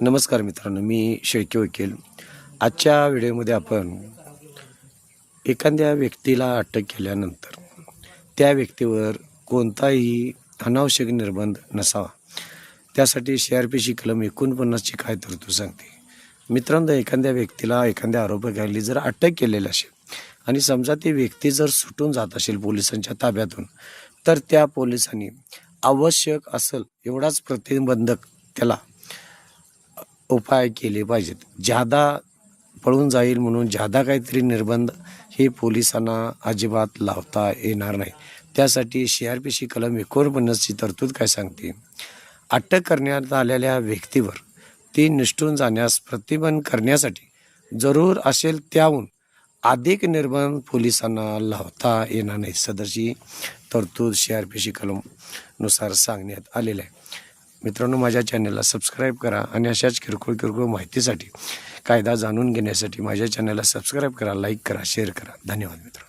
नमस्कार मित्रांनो मी शेळके वकील. आजच्या व्हिडिओमध्ये आपण एखाद्या व्यक्तीला अटक केल्यानंतर त्या व्यक्तीवर कोणताही अनावश्यक निर्बंध नसावा. त्यासाठी सी आर पीची कलम एकोणपन्नासची काय तरतूद सांगते. मित्रांनो एखाद्या व्यक्तीला एखाद्या आरोपीखाली जर अटक केलेली असेल आणि समजा ती व्यक्ती जर सुटून जात असेल पोलिसांच्या ताब्यातून तर त्या पोलिसांनी आवश्यक असेल एवढाच प्रतिबंधक त्याला उपाय केले पाहिजेत. जादा पळून जाईल म्हणून जादा काहीतरी निर्बंध हे पोलिसांना अजिबात लावता येणार नाही. त्यासाठी सी आर पी सी कलम एकोणपन्नासची तरतूद काय सांगते? अटक करण्यात आलेल्या व्यक्तीवर ती निष्ठून जाण्यास प्रतिबंध करण्यासाठी जरूर असेल त्याहून अधिक निर्बंध पोलिसांना लावता येणार नाही. सदरची तरतूद सी आर पी सी कलमनुसार सांगण्यात आलेलं आहे. मित्रांनो माझ्या चॅनलला सबस्क्राईब करा आणि अशाच किरकोळ किरकोळ माहितीसाठी कायदा जाणून घेण्यासाठी माझ्या चॅनलला सबस्क्राईब करा लाईक करा शेअर करा. धन्यवाद मित्रांनो.